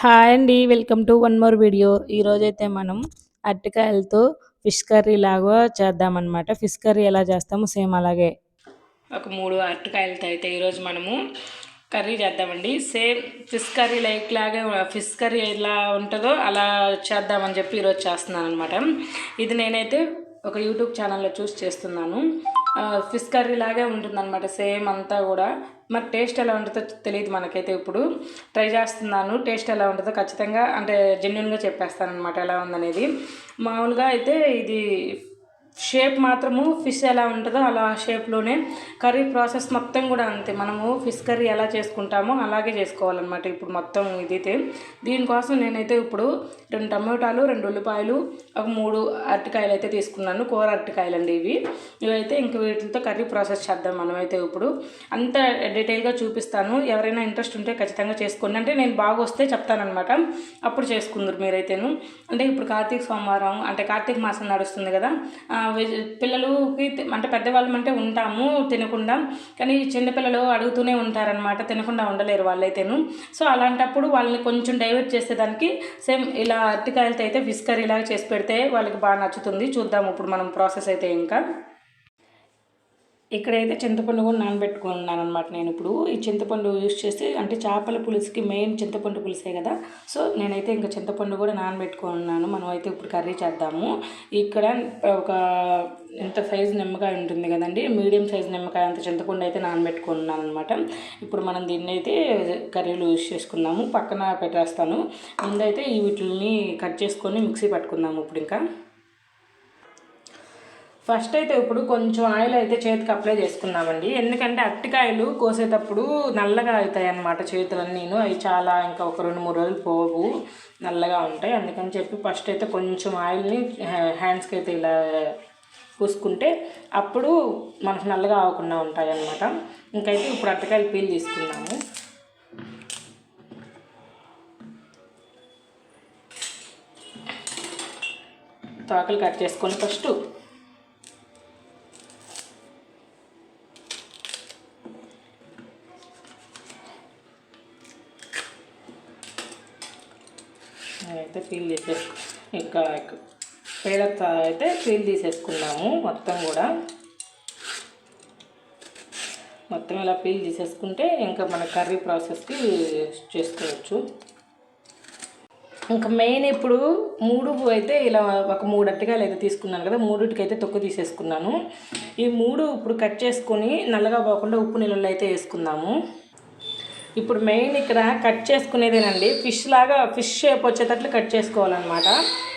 Hi అండి welcome to one more video. ఈరోజైతే మనం అరటికాయలతో ఫిష్ కర్రీ లాగా చేద్దామన్నమాట. ఫిష్ కర్రీ ఎలా చేస్తామో సేమ్ అలాగే. ఒక మూడు అరటికాయలతో అయితే ఈరోజు మనము కర్రీ చేద్దామండి. సేమ్ ఫిష్ కర్రీ లైక్ లాగా ఫిష్ కర్రీ ఎలా ఉంటుందో అలా చేద్దామని చెప్పి ఈరోజు చేస్తున్నాను అనమాట ఇది నేనైతే ఒక యూట్యూబ్ ఛానల్లో చూసి చేస్తున్నాను. ఫిష్ కర్రీ లాగే ఉంటుందన్నమాట. సేమ్ అంతా కూడా. మరి టేస్ట్ ఎలా ఉంటుందో తెలియదు మనకైతే ఇప్పుడు. ట్రై చేస్తున్నాను. టేస్ట్ ఎలా ఉంటుందో ఖచ్చితంగా అంటే జెన్యున్గా చెప్పేస్తాను అనమాట ఎలా ఉందనేది. మామూలుగా అయితే ఇది షేప్ మాత్రము ఫిష్ ఎలా ఉంటుందో అలా షేప్లోనే కర్రీ ప్రాసెస్ మొత్తం కూడా అంతే. మనము ఫిష్ కర్రీ ఎలా చేసుకుంటామో అలాగే చేసుకోవాలన్నమాట ఇప్పుడు మొత్తం ఇదైతే. దీనికోసం నేనైతే ఇప్పుడు రెండు టమాటాలు రెండు ఉల్లిపాయలు ఒక మూడు అరటికాయలు అయితే తీసుకున్నాను. కూర అరటికాయలు అండి ఇవి. ఇవైతే ఇంక వీటితో కర్రీ ప్రాసెస్ చేద్దాం మనమైతే ఇప్పుడు. అంత డీటెయిల్గా చూపిస్తాను. ఎవరైనా ఇంట్రెస్ట్ ఉంటే ఖచ్చితంగా చేసుకోండి. అంటే నేను బాగా వస్తే చెప్తానమాట అప్పుడు చేసుకుందరు మీరైతేను. అంటే ఇప్పుడు కార్తీక సోమవారం అంటే కార్తీక మాసం నడుస్తుంది కదా పిల్లలకి అంటే పెద్దవాళ్ళం అంటే ఉంటాము తినకుండా. కానీ చిన్నపిల్లలు అడుగుతూనే ఉంటారనమాట తినకుండా ఉండలేరు వాళ్ళైతేను. సో అలాంటప్పుడు వాళ్ళని కొంచెం డైవర్ట్ చేసేదానికి సేమ్ ఇలా అరటికాయలతో అయితే విస్కర్ కర్రీ ఇలాగ చేసి పెడితే వాళ్ళకి బాగా నచ్చుతుంది. చూద్దాం ఇప్పుడు మనం ప్రాసెస్ అయితే ఇంకా. ఇక్కడైతే చింతపండు కూడా నానబెట్టుకున్నాను అనమాట నేను ఇప్పుడు. ఈ చింతపండు యూస్ చేసి అంటే చేపల పులుసుకి మెయిన్ చింతపండు పులుసే కదా. సో నేనైతే ఇంకా చింతపండు కూడా నానబెట్టుకున్నాను. మనం అయితే ఇప్పుడు కర్రీ చేద్దాము. ఇక్కడ ఒక ఎంత సైజు నిమ్మకాయ ఉంటుంది కదండి మీడియం సైజు నిమ్మకాయ అంత చింతపండు అయితే నానబెట్టుకున్నాను అనమాట ఇప్పుడు మనం దీన్ని అయితే కర్రీలు యూస్ చేసుకుందాము. పక్కన పెట్టేస్తాను. ముందైతే ఈ వీటిని కట్ చేసుకొని మిక్సీ పట్టుకుందాము ఇప్పుడు ఇంకా. ఫస్ట్ అయితే ఇప్పుడు కొంచెం ఆయిల్ అయితే చేతికి అప్లై చేసుకున్నామండి. ఎందుకంటే అట్టికాయలు కోసేటప్పుడు నల్లగా అవుతాయి అన్నమాట చేతులన్నీ. అవి చాలా ఇంకా ఒక రెండు మూడు రోజులు పోవు నల్లగా ఉంటాయి. అందుకని చెప్పి ఫస్ట్ అయితే కొంచెం ఆయిల్ని హ్యాండ్స్కి అయితే ఇలా పూసుకుంటే అప్పుడు మనకు నల్లగా అవ్వకుండా ఉంటాయి అన్నమాట ఇంకైతే ఇప్పుడు అట్టకాయలు పీల్ తీసుకున్నాము. తోకలు కట్ చేసుకొని ఫస్ట్ అయితే పీల్ చేసే ఇంకా పేడ అయితే పీల్ తీసేసుకున్నాము మొత్తం కూడా. మొత్తం ఇలా పీల్ తీసేసుకుంటే ఇంకా మన కర్రీ ప్రాసెస్కి చేసుకోవచ్చు. ఇంకా మెయిన్ ఇప్పుడు మూడు అయితే ఇలా ఒక మూడు అట్టకాయలు అయితే తీసుకున్నాను కదా మూడుటికి అయితే తొక్కు తీసేసుకున్నాను. ఈ మూడు ఇప్పుడు కట్ చేసుకొని నల్లగా పోకుండా ఉప్పు నీళ్ళలో అయితే వేసుకుందాము. ఇప్పుడు మెయిన్ ఇక్కడ కట్ చేసుకునేదేనండి. ఫిష్ లాగా ఫిష్ షేప్ వచ్చేటట్లు కట్ చేసుకోవాలన్నమాట.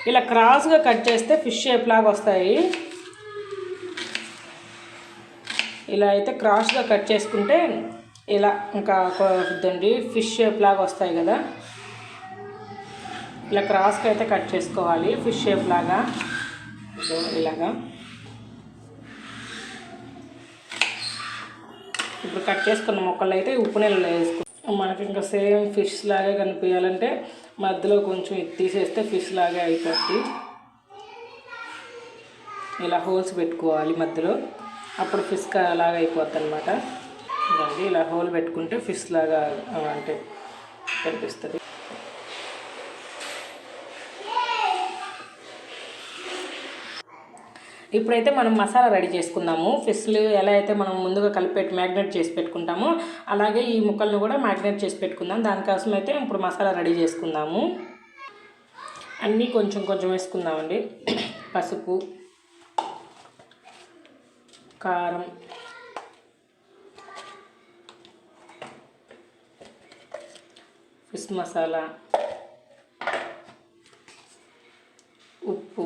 ఇలా క్రాస్గా కట్ చేస్తే ఫిష్ షేప్ లాగా వస్తాయి. ఇలా అయితే క్రాస్గా కట్ చేసుకుంటే ఇలా ఇంకా ఇదండి ఫిష్ షేప్ లాగా వస్తాయి కదా. ఇలా క్రాస్గా అయితే కట్ చేసుకోవాలి. ఫిష్ షేప్ లాగా. ఇలాగా. ఇప్పుడు కట్ చేసుకున్న మొక్కలు అయితే ఉప్పు నీళ్ళు వేసుకో మనకి ఇంకా సేమ్ ఫిష్ లాగే కనిపించాలంటే మధ్యలో కొంచెం తీసేస్తే ఫిష్ లాగే అయిపోద్ది. ఇలా హోల్స్ పెట్టుకోవాలి మధ్యలో. అప్పుడు ఫిష్ లాగా అయిపోద్ది అనమాట ఇలా హోల్ పెట్టుకుంటే ఫిష్ లాగా అంటే కనిపిస్తుంది. ఇప్పుడైతే మనం మసాలా రెడీ చేసుకుందాము. ఫిష్లు ఎలా అయితే మనం ముందుగా కలిపెట్టి మ్యాగ్నేట్ చేసి పెట్టుకుంటామో అలాగే ఈ ముక్కలను కూడా మ్యాగ్నేట్ చేసి పెట్టుకుందాం. దానికోసం అయితే ఇప్పుడు మసాలా రెడీ చేసుకుందాము. అన్నీ కొంచెం కొంచెం వేసుకుందామండి. పసుపు కారం ఫిష్ మసాలా ఉప్పు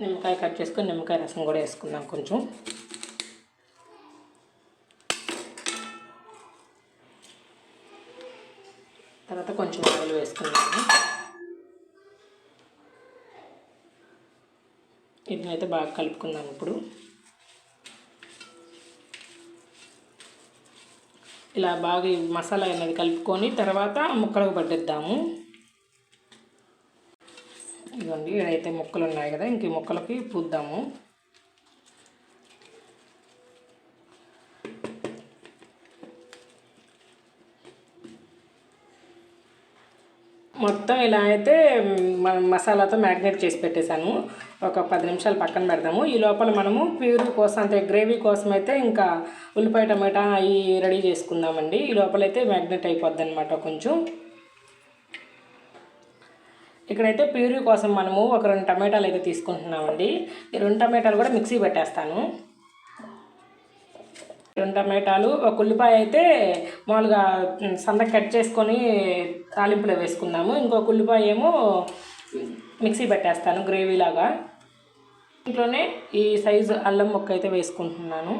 నిమ్మకాయ కట్ చేసుకొని నిమ్మకాయ రసం కూడా వేసుకుందాం కొంచెం. తర్వాత కొంచెం ఆయిల్ వేసుకున్నాము ఇది అయితే బాగా కలుపుకుందాం ఇప్పుడు. ఇలా బాగా మసాలా అనేది కలుపుకొని తర్వాత ముక్కలకు పట్టిద్దాము. ఇదండి ఇదైతే మొక్కలు ఉన్నాయి కదా ఇంక మొక్కలకి పూద్దాము. మొత్తం ఇలా అయితే మసాలాతో మ్యాగ్నేట్ చేసి పెట్టేశాను. ఒక పది నిమిషాలు పక్కన పెడదాము. ఈ లోపల మనము ప్యూర్ కోసం అంటే గ్రేవీ కోసం అయితే ఇంకా ఉల్లిపాయ టమాటా అవి రెడీ చేసుకుందామండి. ఈ లోపలైతే మ్యాగ్నెట్ అయిపోద్ది అనమాట కొంచెం. ఇక్కడైతే ప్యూరీ కోసం మనము ఒక రెండు టమాటాలు అయితే తీసుకుంటున్నామండి. ఈ రెండు టమాటాలు కూడా మిక్సీ పెట్టేస్తాను. రెండు టమాటాలు ఒక ఉల్లిపాయ అయితే మామూలుగా సంద కట్ చేసుకొని తాలింపులో వేసుకుందాము. ఇంకొక ఉల్లిపాయ ఏమో మిక్సీ పెట్టేస్తాను గ్రేవీ లాగా. ఇంట్లోనే ఈ సైజు అల్లం ముక్క అయితే వేసుకుంటున్నాను.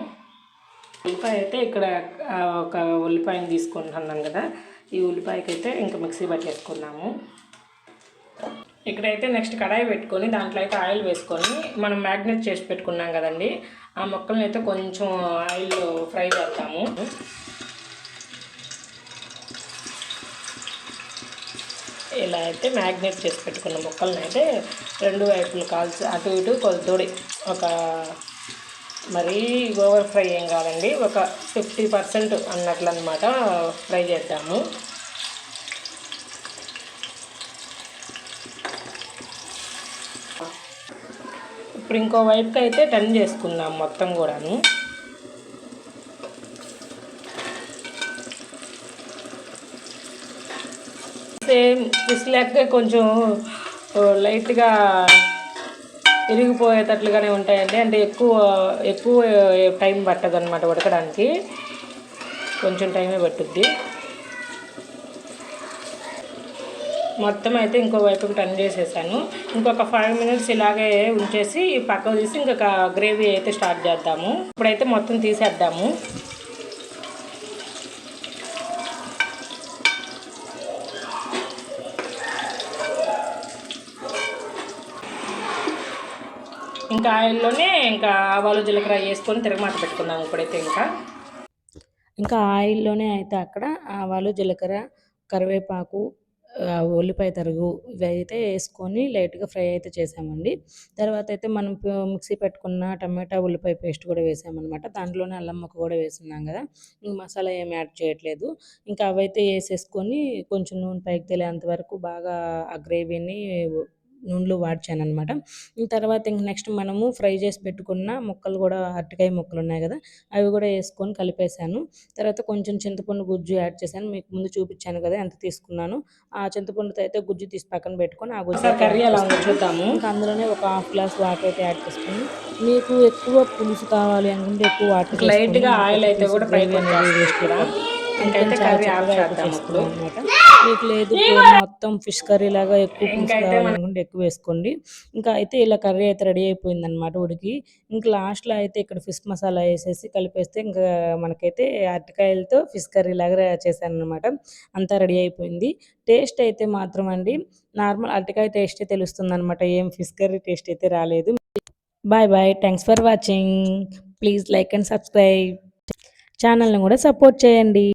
ఉల్లిపాయ అయితే ఇక్కడ ఒక ఉల్లిపాయని తీసుకుంటున్నాను కదా. ఈ ఉల్లిపాయకి అయితే ఇంకా మిక్సీ పట్టేసుకున్నాము ఇక్కడైతే నెక్స్ట్ కడాయి పెట్టుకొని దాంట్లో అయితే ఆయిల్ వేసుకొని మనం మ్యాగ్నెట్ చేసి పెట్టుకున్నాం కదండి. ఆ మొక్కలను అయితే కొంచెం ఆయిల్ ఫ్రై చేస్తాము ఇలా అయితే మ్యాగ్నెట్ చేసి పెట్టుకున్న మొక్కలను అయితే రెండు వైపులు కాల్చి అటు ఇటు కొలతోడి. ఒక మరీ ఓవర్ ఫ్రై ఏం కాదండి. ఒక ఫిఫ్టీ పర్సెంట్ అన్నట్లు అనమాట ఫ్రై చేద్దాము. ఇప్పుడు ఇంకో వైపుకి అయితే టర్న్ చేసుకుందాం మొత్తం కూడాను. సేమ్ విసిలాక లెక్క కొంచెం లైట్గా ఇరిగిపోయేటట్లుగానే ఉంటాయండి. అంటే ఎక్కువ ఎక్కువ టైం పట్టదు అనమాట ఉడకడానికి. కొంచెం టైమే పట్టుద్ది. మొత్తం అయితే ఇంకో వైపుకి టర్న్ చేసేసాను. ఇంకొక ఫైవ్ మినిట్స్ ఇలాగే ఉంచేసి పక్కకు తీసి ఇంకొక గ్రేవీ అయితే స్టార్ట్ చేద్దాము. ఇప్పుడైతే మొత్తం తీసేద్దాము. ఇంకా ఆయిల్లోనే ఇంకా ఆవాలు జీలకర్ర వేసుకొని తిరగమాట పెట్టుకుందాం ఇప్పుడైతే ఇంకా. ఇంకా ఆయిల్లోనే అయితే అక్కడ ఆవాలు జీలకర్ర కరివేపాకు ఉల్లిపాయ తరుగు ఇవి అయితే వేసుకొని లైట్గా ఫ్రై అయితే చేసామండి. తర్వాత అయితే మనం మిక్సీ పెట్టుకున్న టమాటా ఉల్లిపాయ పేస్ట్ కూడా వేసామన్నమాట. దాంట్లోనే అల్లం ముక్క కూడా వేసున్నాం కదా. ఇంక మసాలా ఏం యాడ్ చేయట్లేదు. ఇంకా అవైతే వేసేసుకొని కొంచెం నూనె పైకి తెలియంత వరకు బాగా ఆ గ్రేవీని నూనెలో వాడ్చాను అనమాట తర్వాత ఇంక నెక్స్ట్ మనము ఫ్రై చేసి పెట్టుకున్న ముక్కలు కూడా అరటికాయ ముక్కలు ఉన్నాయి కదా అవి కూడా వేసుకొని కలిపేశాను. తర్వాత కొంచెం చింతపండు గుజ్జు యాడ్ చేశాను. మీకు ముందు చూపించాను కదా ఎంత తీసుకున్నాను. ఆ చింతపండుతో అయితే గుజ్జు తీసి పక్కన పెట్టుకొని ఆ గుజ్జు కర్రీ అలా చూద్దాము. ఇంకా అందులోనే ఒక హాఫ్ గ్లాస్ వాటర్ అయితే యాడ్ చేసుకుని మీకు ఎక్కువ పులుసు కావాలి అనుకుంటే ఎక్కువ వాటర్ Light గా oil అయితే కూడా వేస్ట్ ఇంకైతే కర్రీ ఆఫ్ చేద్దాం ఇప్పుడు మీకు లేదు మొత్తం ఫిష్ కర్రీ లాగా ఎక్కువ కావాలనుకుంటే ఎక్కువ వేసుకోండి. ఇంకా అయితే ఇలా కర్రీ అయితే రెడీ అయిపోయింది అనమాట ఉడికి. ఇంకా లాస్ట్లో అయితే ఇక్కడ ఫిష్ మసాలా వేసేసి కలిపేస్తే ఇంకా మనకైతే అరటికాయలతో ఫిష్ కర్రీ లాగా చేశాను అనమాట అంతా రెడీ అయిపోయింది. టేస్ట్ అయితే మాత్రం అండి నార్మల్ అరటికాయ టేస్టే తెలుస్తుంది అనమాట ఏం ఫిష్ కర్రీ టేస్ట్ అయితే రాలేదు. Bye bye thanks for watching. Please like and subscribe. ఛానల్ని కూడా సపోర్ట్ చేయండి.